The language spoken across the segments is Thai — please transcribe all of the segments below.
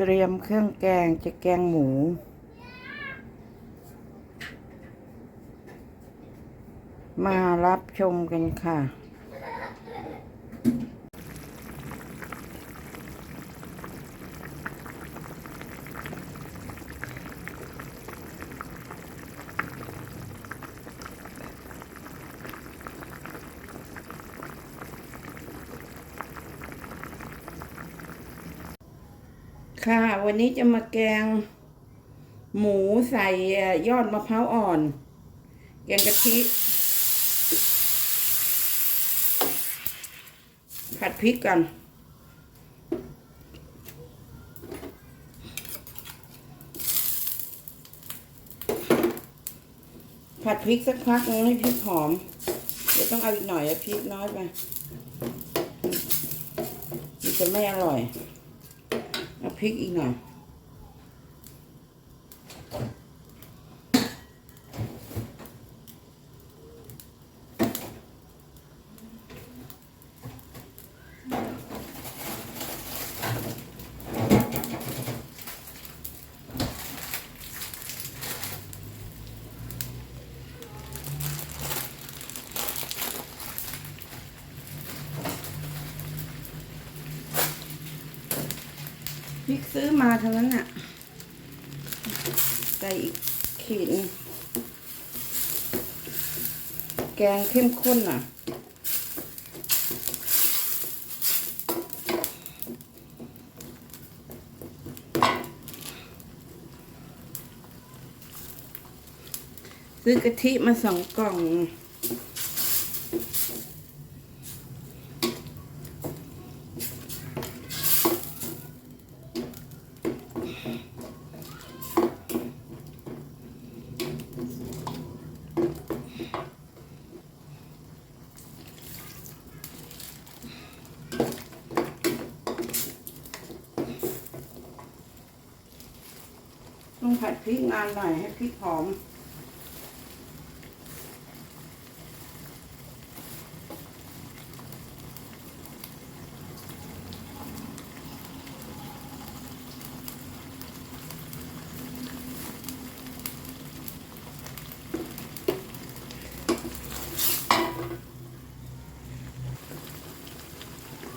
เตรียมเครื่องแกงจะแกงหมู มารับชมกันค่ะ ค่ะ วันนี้จะมาแกง หมูใส่ยอดมะพร้าวอ่อน แกงกะทิ ผัดพริกกันผัดพริกสักพักนึงให้พริกหอม เดี๋ยวต้องเอาอีกหน่อยอะพริกน้อยไปมันจะไม่อร่อย พริกอีกหน่อย พริกซื้อมาเท่านั้นน่ะ ใส่อีกขีดหนึ่งแกงเข้มข้นน่ะ ซื้อกะทิมาสองกล่อง ผัดพริกนานหน่อยให้พริกหอม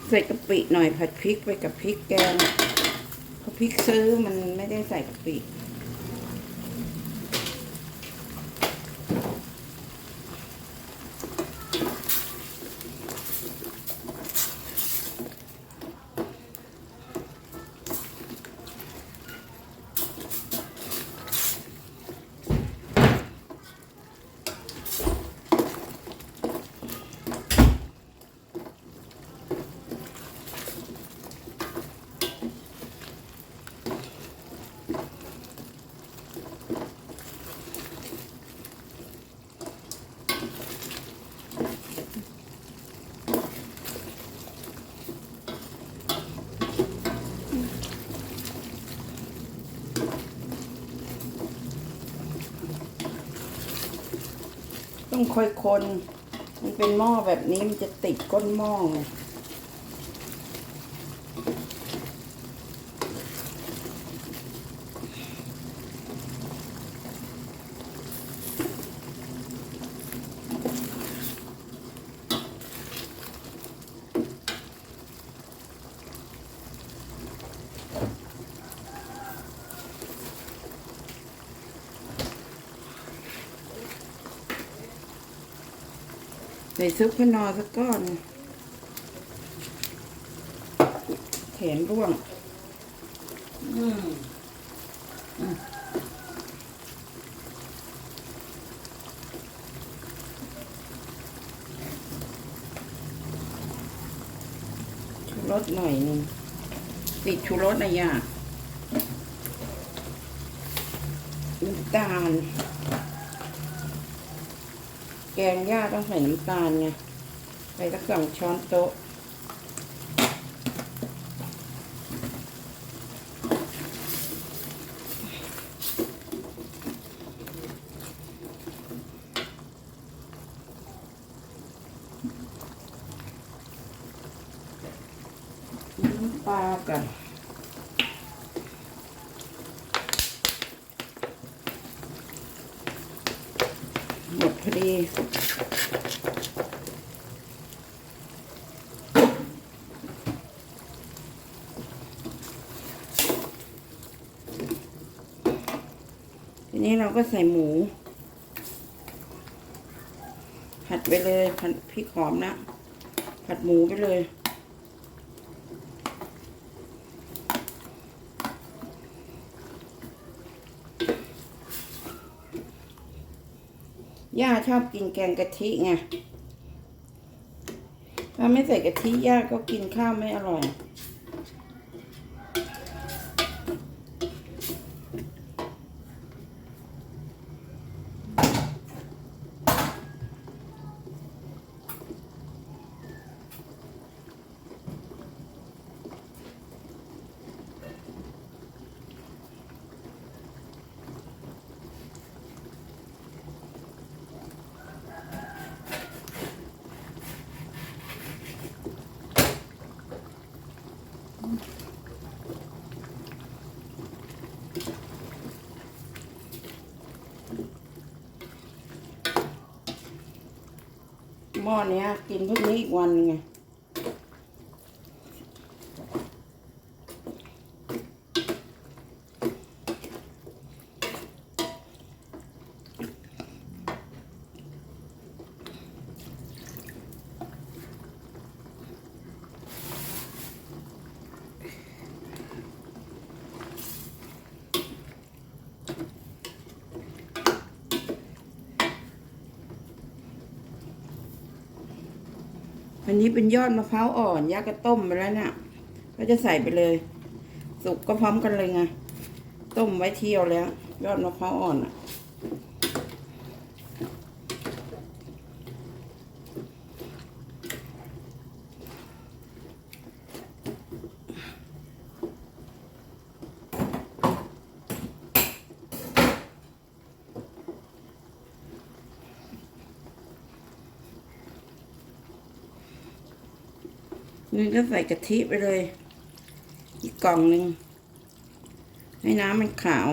ใส่กะปิหน่อยผัดพริกไปกับพริกแกงเพราะพริกซื้อมันไม่ได้ใส่กะปิ ต้องค่อยคน มันเป็นหม้อแบบนี้มันจะติดก้นหม้อไง ใส่ซุปขนอสักก้อน แขนร่วง อืมชูรสหน่อยหนึงติดชูรสนะย่าน้ำตาล แกงย่าต้องใส่น้ำตาลไงใส่สักสองช้อนโต๊ะ น้ำปลากัน อดี ทีนี้เราก็ใส่หมู ผัดไปเลยผัดพริกหอมนะ ผัดหมูไปเลย ย่าชอบกินแกงกะทิไงถ้าไม่ใส่กะทิย่าก็กินข้าวไม่อร่อย หม้อเนี้ยกินพวกนี้อีกวันไง อันนี้เป็นยอดมะพร้าวอ่อนยาก็ต้มไปแล้วเนี่ยก็จะใส่ไปเลย สุกก็พร้อมกันเลยไง ต้มไว้เที่ยวแล้ว ยอดมะพร้าวอ่อนอะ นี่ก็ใส่กะทิไปเลย อีกกล่องหนึ่งให้น้ำมันขาว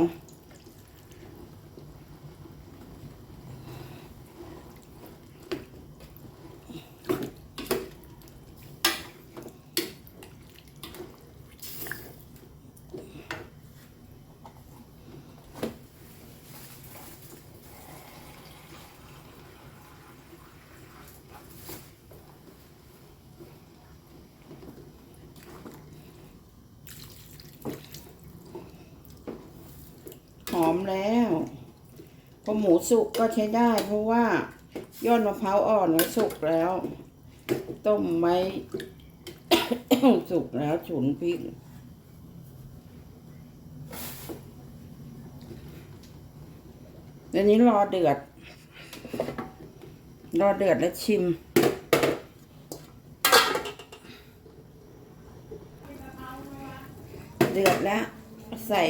อมแล้วพอหมูสุกก็ใช้ได้เพราะว่ายอดมะพร้าวอ่อนก็สุกแล้ว ต้มไว้สุกแล้วฉุนพริกเดี๋ยวนี้รอเดือด รอเดือดแล้วชิมเดือดแล้วใส่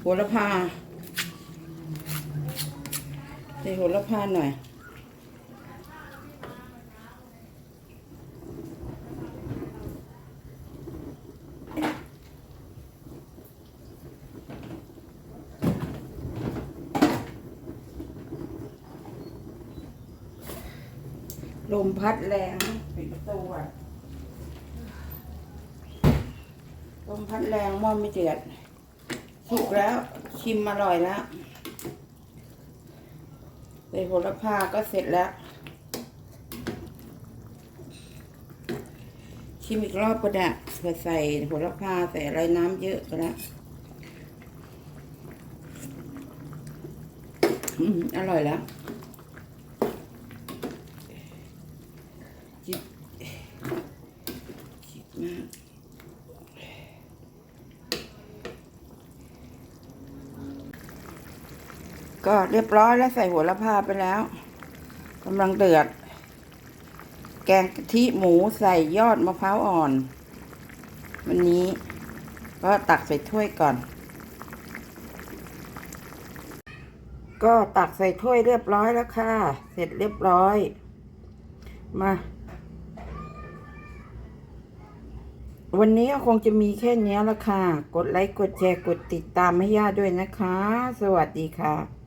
โหระพาใส่โหระพาหน่อยลมพัดแรงปิดประตูอะลมพัดแรงม้อไม่เดือด สุกแล้วชิมอร่อยแล้วใส่โหระพาก็เสร็จแล้ว ชิมอีกรอบก็ได้เผื่อใส่โหระพาใส่อะไรน้ำเยอะก็แล้วอืมอร่อยแล้ว จิบจิบมาก ก็เรียบร้อยแล้วใส่หัวละพาไปแล้วกำลังเดือด แกงกะทิหมูใส่ยอดมะพร้าวอ่อน วันนี้ก็ตักใส่ถ้วยก่อน ก็ตักใส่ถ้วยเรียบร้อยแล้วค่ะ เสร็จเรียบร้อย มา วันนี้ก็คงจะมีแค่นี้ละค่ะ กดไลค์ กดแชร์ กดติดตามให้ย่าด้วยนะคะ สวัสดีค่ะ